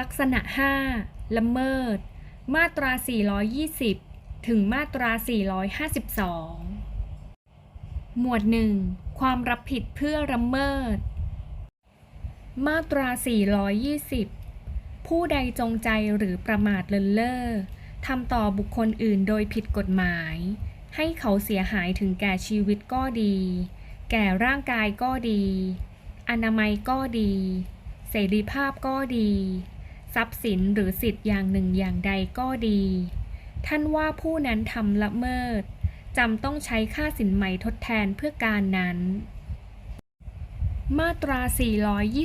ลักษณะ 5 ละเมิด มาตรา 420 ถึงมาตรา 452 หมวด 1 ความรับผิดเพื่อละเมิด มาตรา 420 ผู้ใดจงใจหรือประมาทเลินเล่อทำต่อบุคคลอื่นโดยผิดกฎหมาย ให้เขาเสียหายถึงแก่ชีวิตก็ดี แก่ร่างกายก็ดี อนามัยก็ดี เสรีภาพก็ดี ทรัพย์สินหรือสิทธิ์อย่างหนึ่งอย่างใดก็ดี ท่านว่าผู้นั้นทำละเมิดจำต้องใช้ค่าสินไหมทดแทนเพื่อการนั้น มาตรา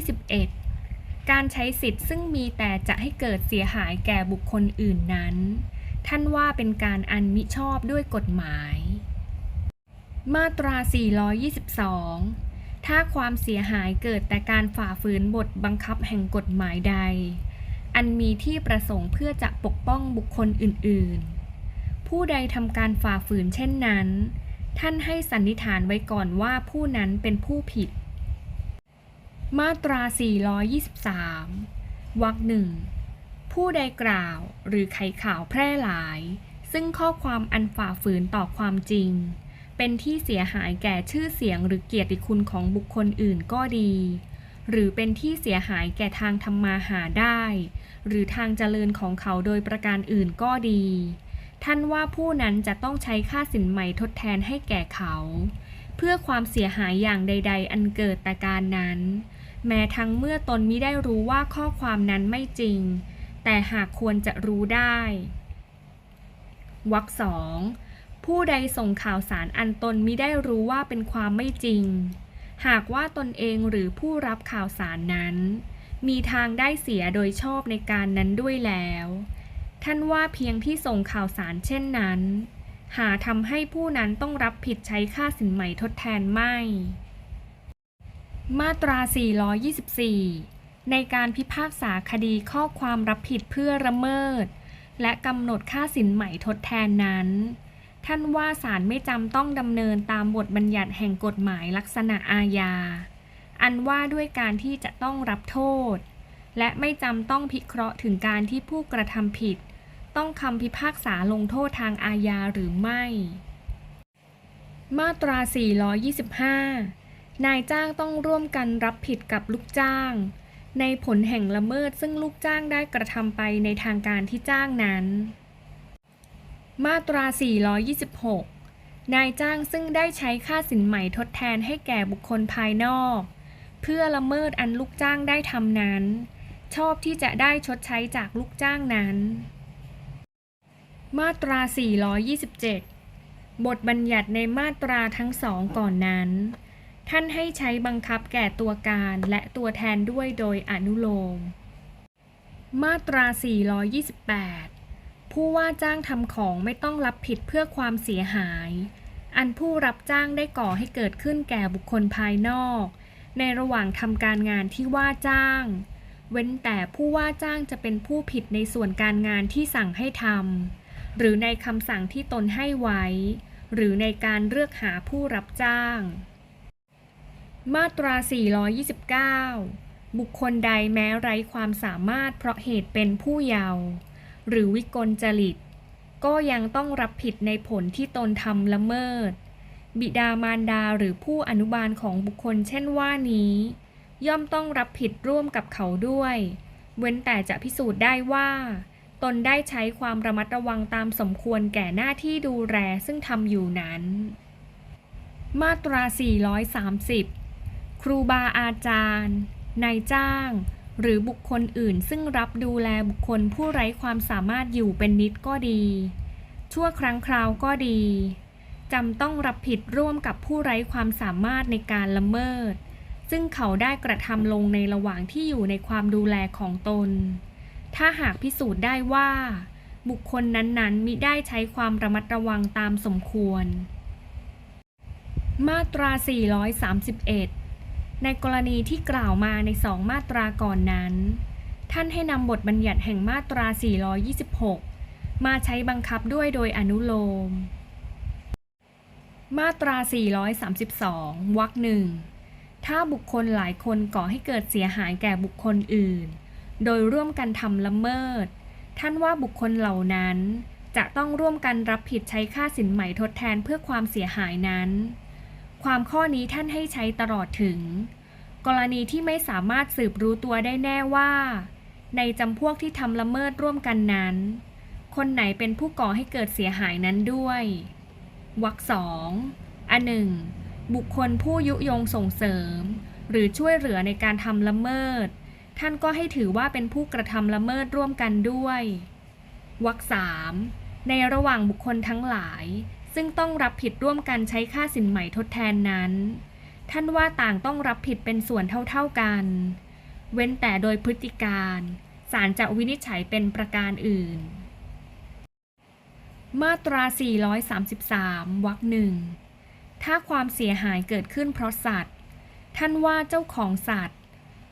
421 การใช้สิทธิ์ซึ่งมีแต่จะให้เกิดเสียหายแก่บุคคลอื่นนั้น ท่านว่าเป็นการอันมิชอบด้วยกฎหมาย มาตรา 422 ถ้าความเสียหายเกิดแต่การฝ่าฝืนบทบังคับแห่งกฎหมายใด อันมีที่ประสงค์เพื่อจะปกป้องบุคคลอื่นๆ ผู้ใดทำการฝ่าฝืนเช่นนั้น ท่านให้สันนิษฐานไว้ก่อนว่าผู้นั้นเป็นผู้ผิด มาตรา 423 วรรคหนึ่ง ผู้ใดกล่าวหรือไขข่าวแพร่หลาย ซึ่งข้อความอันฝ่าฝืนต่อความจริง เป็นที่เสียหายแก่ชื่อเสียงหรือเกียรติคุณของบุคคลอื่นก็ดี หรือเป็นที่เสียหายแก่ทางทำมาหาได้ หรือทางเจริญของเขาโดยประการอื่นก็ดี ท่านว่าผู้นั้นจะต้องใช้ค่าสินใหม่ทดแทนให้แก่เขา เพื่อความเสียหายอย่างใด ๆ อันเกิดแต่การนั้น แม้ทั้งเมื่อตนมิได้รู้ว่าข้อความนั้นไม่จริง แต่หากควรจะรู้ได้วรรคสองผู้ใดส่งข่าวสารอันตนมิได้รู้ว่าเป็นความไม่จริง หากว่าตนเองหรือผู้รับข่าวสารนั้น มีทางได้เสียโดยชอบในการนั้นด้วยแล้ว ท่านว่าเพียงที่ส่งข่าวสารเช่นนั้น หาทำให้ผู้นั้นต้องรับผิดใช้ค่าสินใหม่ทดแทนไม่ มาตรา 424 ในการพิพากษาคดีข้อความรับผิดเพื่อละเมิด และกำหนดค่าสินใหม่ทดแทนนั้น ท่านว่าศาลไม่จำต้องดำเนินตามบทบัญญัติแห่งกฎหมายลักษณะอาญา อันว่าด้วยการที่จะต้องรับโทษ และไม่จำต้องพิเคราะห์ถึงการที่ผู้กระทำผิด ต้องคำพิพากษาลงโทษทางอาญาหรือไม่ มาตรา 425 นายจ้างต้องร่วมกันรับผิดกับลูกจ้าง ในผลแห่งละเมิดซึ่งลูกจ้างได้กระทำไปในทางการที่จ้างนั้น มาตรา 426 นายจ้างซึ่งได้ใช้ค่าสินใหม่ทดแทนให้แก่บุคคลภายนอก เพื่อละเมิดอันลูกจ้างได้ทำนั้น ชอบที่จะได้ชดใช้จากลูกจ้างนั้น มาตรา 427 บทบัญญัติในมาตราทั้งสองก่อนนั้น ท่านให้ใช้บังคับแก่ตัวการและตัวแทนด้วยโดยอนุโลม มาตรา 428 ผู้ว่าจ้างทำของไม่ต้องรับผิดเพื่อความเสียหาย อันผู้รับจ้างได้ก่อให้เกิดขึ้นแก่บุคคลภายนอก ในระหว่างทำการงานที่ว่าจ้าง เว้นแต่ผู้ว่าจ้างจะเป็นผู้ผิดในส่วนการงานที่สั่งให้ทำหรือในคำสั่งที่ตนให้ไว้ หรือในการเลือกหาผู้รับจ้าง มาตรา 429 บุคคลใดแม้ไร้ความสามารถเพราะเหตุเป็นผู้เยาว์ หรือวิกลจริต ก็ยังต้องรับผิดในผลที่ตนทำละเมิด บิดามารดาหรือผู้อนุบาลของบุคคลเช่นว่านี้ ย่อมต้องรับผิดร่วมกับเขาด้วย เว้นแต่จะพิสูจน์ได้ว่า ตนได้ใช้ความระมัดระวังตามสมควรแก่หน้าที่ดูแลซึ่งทำอยู่นั้น มาตรา 430 ครูบาอาจารย์นายจ้าง หรือบุคคลอื่นซึ่งรับดูแลบุคคลผู้ไร้ความสามารถอยู่เป็นนิดก็ดี ชั่วครั้งคราวก็ดีจำต้องรับผิดร่วมกับผู้ไร้ความสามารถในการละเมิด ซึ่งเขาได้กระทำลงในระหว่างที่อยู่ในความดูแลของตน ถ้าหากพิสูจน์ได้ว่า บุคคลนั้นๆมิได้ใช้ความระมัดระวังตามสมควร มาตรา 431 ในกรณีที่กล่าวมาในสองมาตราก่อนนั้น ท่านให้นำบทบัญญัติแห่งมาตรา 426 มาใช้บังคับด้วยโดยอนุโลม มาตรา 432 วรรคหนึ่ง ถ้าบุคคลหลายคนก่อให้เกิดเสียหายแก่บุคคลอื่น โดยร่วมกันทำละเมิด ท่านว่าบุคคลเหล่านั้น จะต้องร่วมกันรับผิดใช้ค่าสินใหม่ทดแทนเพื่อความเสียหายนั้น ความข้อนี้ท่านให้ใช้ตลอดถึง กรณีที่ไม่สามารถสืบรู้ตัวได้แน่ว่า ในจำพวกที่ทำละเมิดร่วมกันนั้น คนไหนเป็นผู้ก่อให้เกิดเสียหายนั้นด้วยวรรคสองอันหนึ่งบุคคลผู้ยุยงส่งเสริม หรือช่วยเหลือในการทำละเมิด ท่านก็ให้ถือว่าเป็นผู้กระทำละเมิดร่วมกันด้วยวรรคสามในระหว่างบุคคลทั้งหลาย ซึ่งต้องรับผิดร่วมกันใช้ค่าสินใหม่ทดแทนนั้น ท่านว่าต่างต้องรับผิดเป็นส่วนเท่าๆกัน เว้นแต่โดยพฤติการศาลจะวินิจฉัยเป็นประการอื่น มาตรา 433 วรรคหนึ่ง ถ้าความเสียหายเกิดขึ้นเพราะสัตว์ ท่านว่าเจ้าของสัตว์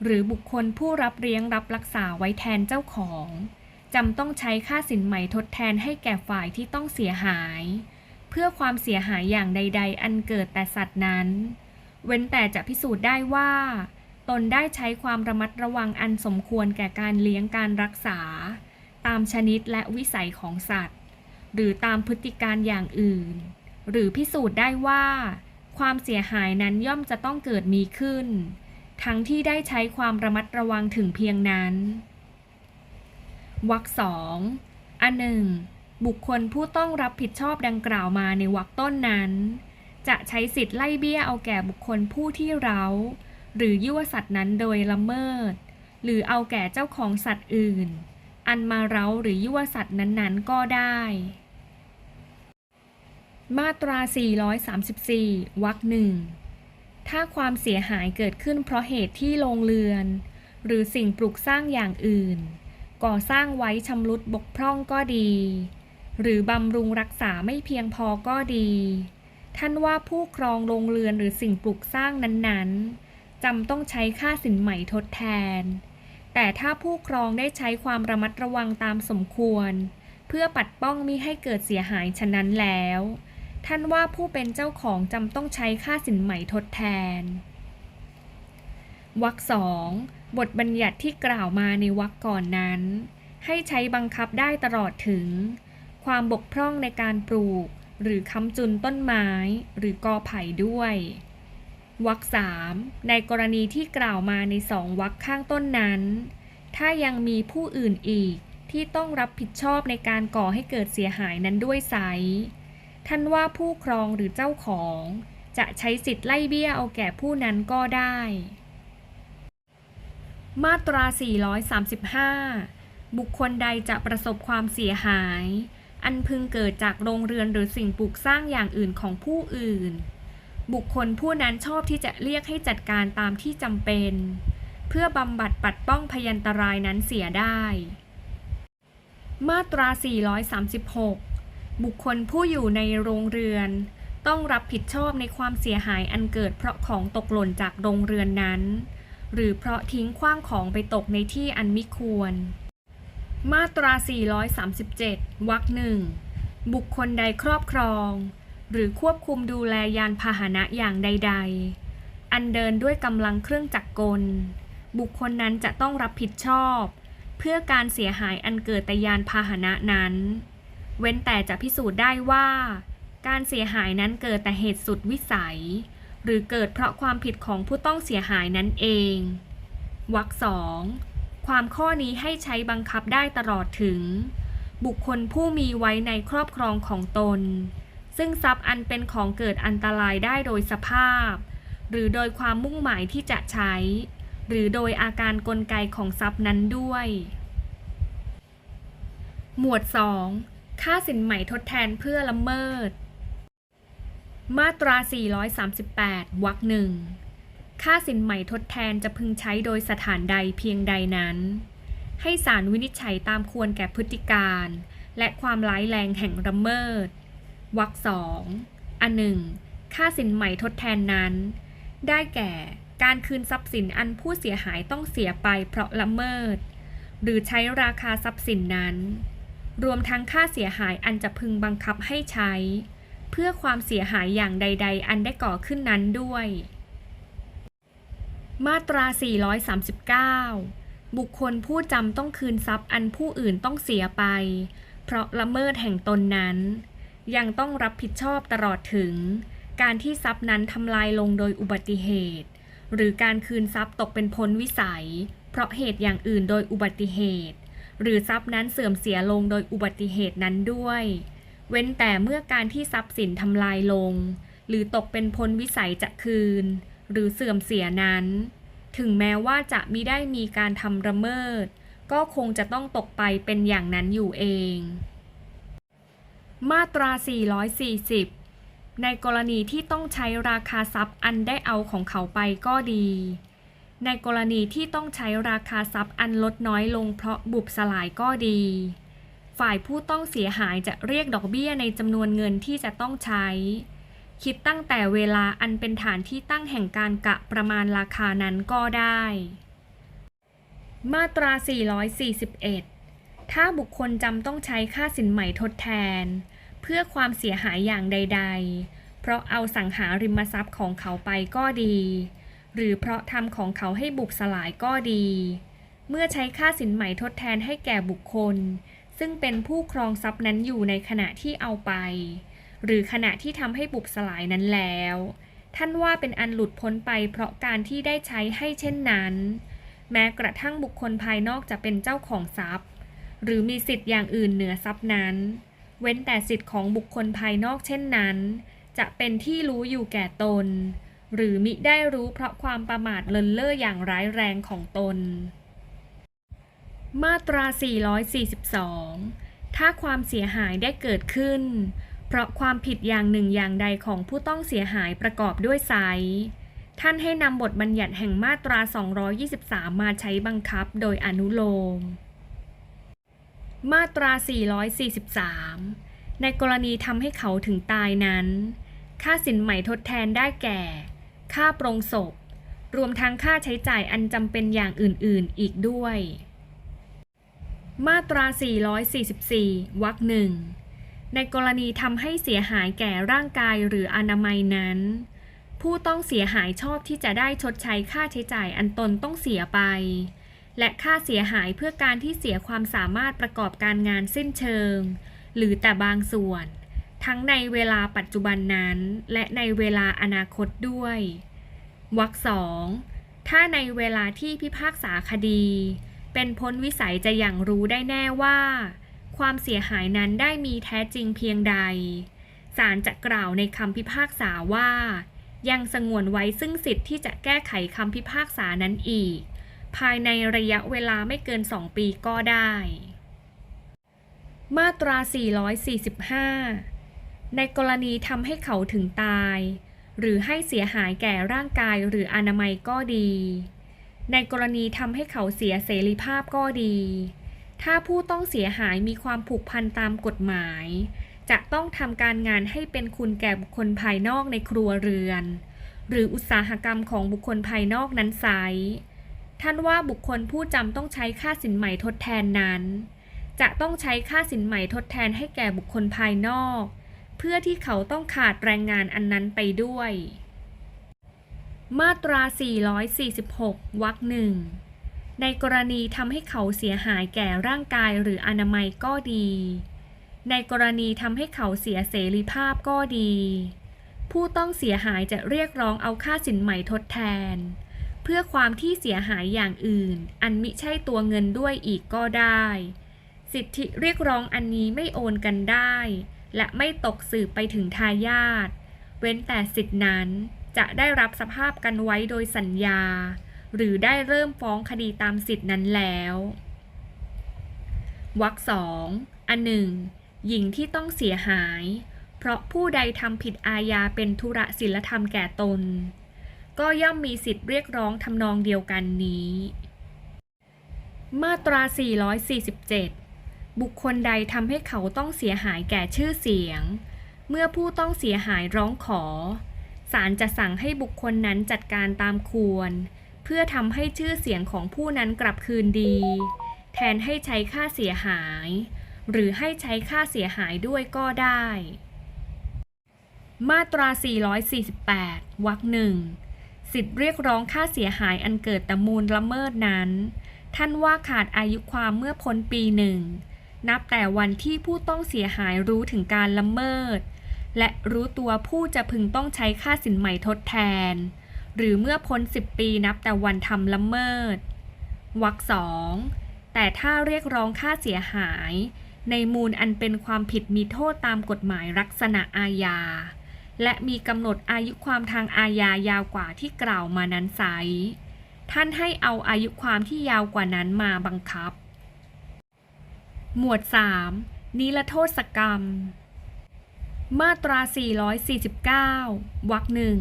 หรือบุคคลผู้รับเลี้ยงรับรักษาไว้แทนเจ้าของจำต้องใช้ค่าสินใหม่ทดแทนให้แก่ฝ่ายที่ต้องเสียหาย พื่อความเสียหายอย่างใด ๆ อันเกิดแต่สัตว์นั้น เว้นแต่จะพิสูจน์ได้ว่า ตนได้ใช้ความระมัดระวังอันสมควรแก่การเลี้ยงการรักษา ตามชนิดและวิสัยของสัตว์ หรือตามพฤติการอย่างอื่น หรือพิสูจน์ได้ว่า ความเสียหายนั้นย่อมจะต้องเกิดมีขึ้น ทั้งที่ได้ใช้ความระมัดระวังถึงเพียงนั้นวรรคสองอันหนึ่ง บุคคลผู้ต้องรับผิดชอบดังกล่าวมาในวรรคต้นนั้น จะใช้สิทธิ์ไล่เบี้ยเอาแก่บุคคลผู้ที่เร้าหรือยั่วสัตว์นั้นโดยละเมิด หรือเอาแก่เจ้าของสัตว์อื่น อันมาเร้าหรือยั่วสัตว์นั้นๆ ก็ได้ มาตรา 434 วรรคหนึ่งถ้าความเสียหายเกิดขึ้นเพราะเหตุที่โรงเรือน หรือสิ่งปลูกสร้างอย่างอื่น ก่อสร้างไว้ชำรุดบกพร่องก็ดี หรือบำรุงรักษาไม่เพียงพอก็ดี ท่านว่าผู้ครองโรงเรือนหรือสิ่งปลูกสร้างนั้นๆจำต้องใช้ค่าสินใหม่ทดแทน แต่ถ้าผู้ครองได้ใช้ความระมัดระวังตามสมควร เพื่อปัดป้องมิให้เกิดเสียหายฉะนั้นแล้ว ท่านว่าผู้เป็นเจ้าของจำต้องใช้ค่าสินใหม่ทดแทนวรรคสองบทบัญญัติที่กล่าวมาในวรรคก่อนนั้น ให้ใช้บังคับได้ตลอดถึง ความบกพร่องในการปลูก หรือค้ำจุนต้นไม้ หรือกอไผ่ด้วยวรรคสามในกรณีที่กล่าวมาในสองวรรคข้างต้นนั้น ถ้ายังมีผู้อื่นอีกที่ต้องรับผิดชอบในการก่อให้เกิดเสียหายนั้นด้วยไซท่านว่าผู้ครองหรือเจ้าของ จะใช้สิทธิ์ไล่เบี้ยเอาแก่ผู้นั้นก็ได้ มาตรา 435 บุคคลใดจะประสบความเสียหาย อันพึงเกิดจากโรงเรือนหรือสิ่งปลูกสร้างอย่างอื่นของผู้อื่น บุคคลผู้นั้นชอบที่จะเรียกให้จัดการตามที่จำเป็น เพื่อบำบัดปัดป้องพยันตรายนั้นเสียได้ มาตรา 436 บุคคลผู้อยู่ในโรงเรือน ต้องรับผิดชอบในความเสียหายอันเกิดเพราะของตกหล่นจากโรงเรือนนั้น หรือเพราะทิ้งขว้างของไปตกในที่อันมิควร มาตรา 437 วรรคหนึ่ง บุคคลใดครอบครอง หรือควบคุมดูแลยานพาหนะอย่างใด ๆ อันเดินด้วยกำลังเครื่องจักรกล บุคคลนั้นจะต้องรับผิดชอบ เพื่อการเสียหายอันเกิดแต่ยานพาหนะนั้น เว้นแต่จะพิสูจน์ได้ว่า การเสียหายนั้นเกิดแต่เหตุสุดวิสัย หรือเกิดเพราะความผิดของผู้ต้องเสียหายนั่นเองวรรคสอง ความข้อนี้ให้ใช้บังคับได้ตลอดถึง บุคคลผู้มีไว้ในครอบครองของตน ซึ่งทรัพย์อันเป็นของเกิดอันตรายได้โดยสภาพ หรือโดยความมุ่งหมายที่จะใช้ หรือโดยอาการกลไกของทรัพย์นั้นด้วย หมวด 2 ค่าสินใหม่ทดแทนเพื่อละเมิด มาตรา 438 วรรคหนึ่ง ค่าสินใหม่ทดแทนจะพึงใช้โดยสถานใดเพียงใดนั้น ให้ศาลวินิจฉัยตามควรแก่พฤติการ และความร้ายแรงแห่งละเมิดวรรคสองอันหนึ่งค่าสินใหม่ทดแทนนั้น ได้แก่การคืนทรัพย์สินอันผู้เสียหายต้องเสียไปเพราะละเมิด หรือใช้ราคาทรัพย์สินนั้น รวมทั้งค่าเสียหายอันจะพึงบังคับให้ใช้ เพื่อความเสียหายอย่างใด ๆ อันได้ก่อขึ้นนั้นด้วย มาตรา 439 บุคคลผู้จำต้องคืนทรัพย์อันผู้อื่นต้องเสียไป เพราะละเมิดแห่งตนนั้น ยังต้องรับผิดชอบตลอดถึง การที่ทรัพย์นั้นทำลายลงโดยอุบัติเหตุ หรือการคืนทรัพย์ตกเป็นพ้นวิสัย เพราะเหตุอย่างอื่นโดยอุบัติเหตุ หรือทรัพย์นั้นเสื่อมเสียลงโดยอุบัติเหตุนั้นด้วย เว้นแต่เมื่อการที่ทรัพย์สินทำลายลง หรือตกเป็นพ้นวิสัยจะคืน หรือเสื่อมเสียนั้น ถึงแม้ว่าจะมิได้มีการทำระเมิด ก็คงจะต้องตกไปเป็นอย่างนั้นอยู่เอง มาตรา 440 ในกรณีที่ต้องใช้ราคาทรัพย์อันได้เอาของเขาไปก็ดี ในกรณีที่ต้องใช้ราคาทรัพย์อันลดน้อยลงเพราะบุบสลายก็ดี ฝ่ายผู้ต้องเสียหายจะเรียกดอกเบี้ยในจำนวนเงินที่จะต้องใช้ คิดตั้งแต่เวลาอันเป็นฐานที่ตั้งแห่งการกะประมาณราคานั้นก็ได้ มาตรา 441 ถ้าบุคคลจำต้องใช้ค่าสินใหม่ทดแทน เพื่อความเสียหายอย่างใด ๆ เพราะเอาสังหาริมทรัพย์ของเขาไปก็ดี หรือเพราะทำของเขาให้บุบสลายก็ดี เมื่อใช้ค่าสินใหม่ทดแทนให้แก่บุคคล ซึ่งเป็นผู้ครองทรัพย์นั้นอยู่ในขณะที่เอาไป หรือขณะที่ทำให้บุบสลายนั้นแล้ว ท่านว่าเป็นอันหลุดพ้นไปเพราะการที่ได้ใช้ให้เช่นนั้น แม้กระทั่งบุคคลภายนอกจะเป็นเจ้าของทรัพย์ หรือมีสิทธิ์อย่างอื่นเหนือทรัพย์นั้น เว้นแต่สิทธิ์ของบุคคลภายนอกเช่นนั้น จะเป็นที่รู้อยู่แก่ตน หรือมิได้รู้เพราะความประมาทเลินเล่ออย่างร้ายแรงของตน มาตรา 442ถ้าความเสียหายได้เกิดขึ้น เพราะความผิดอย่างหนึ่งอย่างใดของผู้ต้องเสียหายประกอบด้วยไซท่านให้นำบทบัญญัติแห่งมาตรา 223 มาใช้บังคับโดยอนุโลม มาตรา 443 ในกรณีทำให้เขาถึงตายนั้น ค่าสินใหม่ทดแทนได้แก่ ค่าปรงศพ รวมทั้งค่าใช้จ่ายอันจำเป็นอย่างอื่น ๆ อีกด้วย มาตรา 444 วรรคหนึ่ง ในกรณีทำให้เสียหายแก่ร่างกายหรืออนามัยนั้น ผู้ต้องเสียหายชอบที่จะได้ชดใช้ค่าใช้จ่ายอันตนต้องเสียไป และค่าเสียหายเพื่อการที่เสียความสามารถประกอบการงานสิ้นเชิง หรือแต่บางส่วน ทั้งในเวลาปัจจุบันนั้น และในเวลาอนาคตด้วยวรรคสองถ้าในเวลาที่พิพากษาคดี เป็นพ้นวิสัยจะอย่างรู้ได้แน่ว่า ความเสียหายนั้นได้มีแท้จริงเพียงใด ศาลจะกล่าวในคำพิพากษาว่า ยังสงวนไว้ซึ่งสิทธิ์ที่จะแก้ไขคำพิพากษานั้นอีก ภายในระยะเวลาไม่เกิน 2 ปีก็ได้ มาตรา 445 ในกรณีทำให้เขาถึงตาย หรือให้เสียหายแก่ร่างกายหรืออนามัยก็ดี ในกรณีทำให้เขาเสียเสรีภาพก็ดี ถ้าผู้ต้องเสียหายมีความผูกพันตามกฎหมาย จะต้องทำการงานให้เป็นคุณแก่บุคคลภายนอกในครัวเรือน หรืออุตสาหกรรมของบุคคลภายนอกนั้นไซท่านว่าบุคคลผู้จำต้องใช้ค่าสินใหม่ทดแทนนั้น จะต้องใช้ค่าสินใหม่ทดแทนให้แก่บุคคลภายนอก เพื่อที่เขาต้องขาดแรงงานอันนั้นไปด้วย มาตรา 446 วรรคหนึ่ง ในกรณีทำให้เขาเสียหายแก่ร่างกายหรืออนามัยก็ดี ในกรณีทำให้เขาเสียเสรีภาพก็ดี ผู้ต้องเสียหายจะเรียกร้องเอาค่าสินใหม่ทดแทน เพื่อความที่เสียหายอย่างอื่น อันมิใช่ตัวเงินด้วยอีกก็ได้ สิทธิเรียกร้องอันนี้ไม่โอนกันได้ และไม่ตกสืบไปถึงทายาทเว้นแต่สิทธินั้นจะได้รับสภาพกันไว้โดยสัญญา หรือได้เริ่มฟ้องคดีตามสิทธินั้นแล้ววรรคสองอันหนึ่งหญิงที่ต้องเสียหาย เพราะผู้ใดทำผิดอาญาเป็นธุระศีลธรรมแก่ตน ก็ย่อมมีสิทธิ์เรียกร้องทำนองเดียวกันนี้ มาตรา 447 บุคคลใดทำให้เขาต้องเสียหายแก่ชื่อเสียง เมื่อผู้ต้องเสียหายร้องขอ ศาลจะสั่งให้บุคคลนั้นจัดการตามควร เพื่อทำให้ชื่อเสียงของผู้นั้นกลับคืนดี แทนให้ใช้ค่าเสียหาย หรือให้ใช้ค่าเสียหายด้วยก็ได้ มาตรา 448 วรรคหนึ่งสิทธิเรียกร้องค่าเสียหายอันเกิดแต่มูลละเมิดนั้น ท่านว่าขาดอายุความเมื่อพ้นปีหนึ่ง นับแต่วันที่ผู้ต้องเสียหายรู้ถึงการละเมิด และรู้ตัวผู้จะพึงต้องใช้ค่าสินใหม่ทดแทน หรือเมื่อพ้น 10 ปีนับแต่วันทำละเมิดวรรคสองแต่ถ้าเรียกร้องค่าเสียหาย ในมูลอันเป็นความผิดมีโทษตามกฎหมายลักษณะอาญา และมีกำหนดอายุความทางอาญายาวกว่าที่กล่าวมานั้นไซท่านให้เอาอายุความที่ยาวกว่านั้นมาบังคับ หมวด 3. นิรโทษกรรม มาตรา 449 วรรคหนึ่ง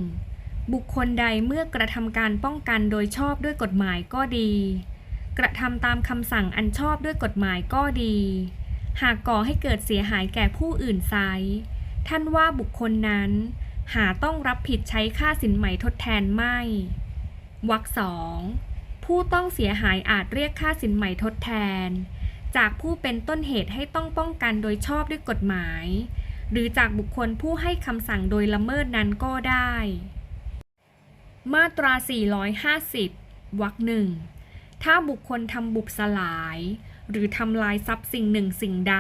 บุคคลใดเมื่อกระทำการป้องกันโดยชอบด้วยกฎหมายก็ดี กระทำตามคำสั่งอันชอบด้วยกฎหมายก็ดี หากก่อให้เกิดเสียหายแก่ผู้อื่นไซท่านว่าบุคคลนั้น หาต้องรับผิดใช้ค่าสินใหม่ทดแทนไม่วรรคสองผู้ต้องเสียหายอาจเรียกค่าสินใหม่ทดแทน จากผู้เป็นต้นเหตุให้ต้องป้องกันโดยชอบด้วยกฎหมาย หรือจากบุคคลผู้ให้คำสั่งโดยละเมิดนั้นก็ได้ มาตรา 450 วรรคหนึ่ง ถ้าบุคคลทำบุบสลาย หรือทำลายทรัพย์สิ่งหนึ่งสิ่งใด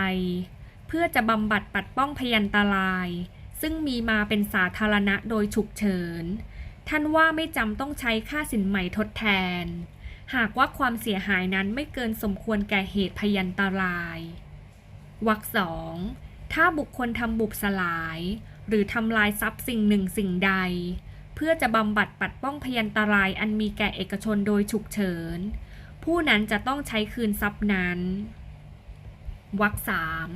เพื่อจะบำบัดปัดป้องพยันตราย ซึ่งมีมาเป็นสาธารณะโดยฉุกเฉิน ท่านว่าไม่จำต้องใช้ค่าสินใหม่ทดแทน หากว่าความเสียหายนั้นไม่เกินสมควรแก่เหตุพยันตราย วรรคสอง ถ้าบุคคลทำบุบสลาย หรือทำลายทรัพย์สิ่งหนึ่งสิ่งใด เพื่อจะบำบัดปัดป้องพยันตรายอันมีแก่เอกชนโดยฉุกเฉิน ผู้นั้นจะต้องใช้คืนทรัพย์นั้นวรรคสาม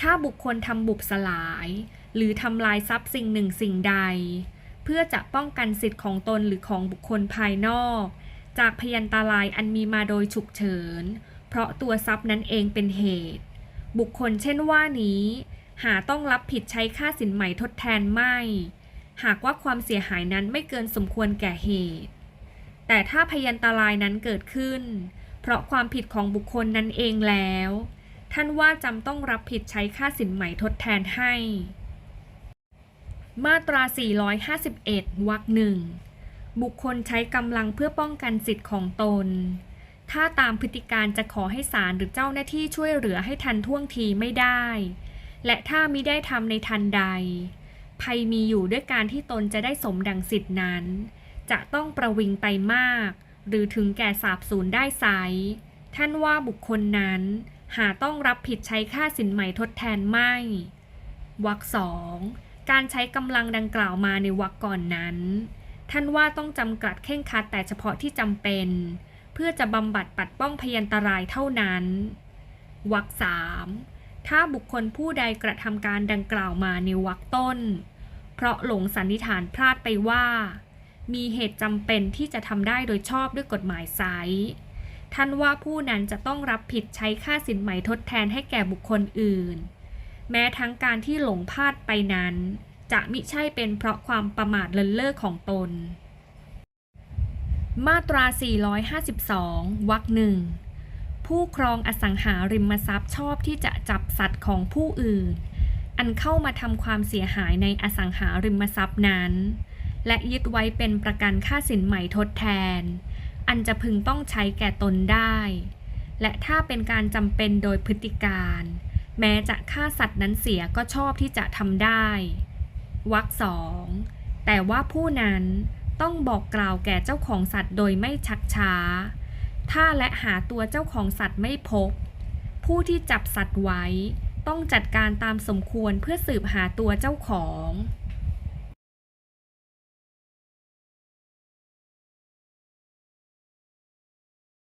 ถ้าบุคคลทำบุบสลาย หรือทำลายทรัพย์สิ่งหนึ่งสิ่งใด เพื่อจะป้องกันสิทธิ์ของตนหรือของบุคคลภายนอก จากพยันตรายอันมีมาโดยฉุกเฉิน เพราะตัวทรัพย์นั้นเองเป็นเหตุ บุคคลเช่นว่านี้ หาต้องรับผิดใช้ค่าสินใหม่ทดแทนไม่ หากว่าความเสียหายนั้นไม่เกินสมควรแก่เหตุ แต่ถ้าพยันตรายนั้นเกิดขึ้น เพราะความผิดของบุคคลนั้นเองแล้ว ท่านว่าจำต้องรับผิดใช้ค่าสินใหม่ทดแทนให้ มาตรา 451 วรรคหนึ่งบุคคลใช้กำลังเพื่อป้องกันสิทธิ์ของตน ถ้าตามพฤติการจะขอให้ศาลหรือเจ้าหน้าที่ช่วยเหลือให้ทันท่วงทีไม่ได้ และถ้ามิได้ทำในทันใด ภัยมีอยู่ด้วยการที่ตนจะได้สมดังสิทธินั้น จะต้องประวิงไปมาก หรือถึงแก่สาบสูญได้ไซท่านว่าบุคคลนั้น หาต้องรับผิดใช้ค่าสินใหม่ทดแทนไม่วรรคสองการใช้กำลังดังกล่าวมาในวรรคก่อนนั้น ท่านว่าต้องจำกัดเข่งคัดแต่เฉพาะที่จำเป็น เพื่อจะบำบัดปัดป้องพยันตรายเท่านั้นวรรคสามถ้าบุคคลผู้ใดกระทำการดังกล่าวมาในวรรคต้น เพราะหลงสันนิษฐานพลาดไปว่า มีเหตุจำเป็นที่จะทำได้โดยชอบด้วยกฎหมายไซท่านว่าผู้นั้นจะต้องรับผิดใช้ค่าสินใหม่ทดแทนให้แก่บุคคลอื่น แม้ทั้งการที่หลงพลาดไปนั้น จะมิใช่เป็นเพราะความประมาทเลินเล่อของตน มาตรา 452 วรรคหนึ่งผู้ครองอสังหาริมทรัพย์ชอบที่จะจับสัตว์ของผู้อื่น อันเข้ามาทำความเสียหายในอสังหาริมทรัพย์นั้น และยึดไว้เป็นประกันค่าสินใหม่ทดแทน อันจะพึงต้องใช้แก่ตนได้ และถ้าเป็นการจำเป็นโดยพฤติการ แม้จะฆ่าสัตว์นั้นเสียก็ชอบที่จะทำได้วรรคสองแต่ว่าผู้นั้นต้องบอกกล่าวแก่เจ้าของสัตว์โดยไม่ชักช้า ถ้าและหาตัวเจ้าของสัตว์ไม่พบ ผู้ที่จับสัตว์ไว้ ต้องจัดการตามสมควรเพื่อสืบหาตัวเจ้าของ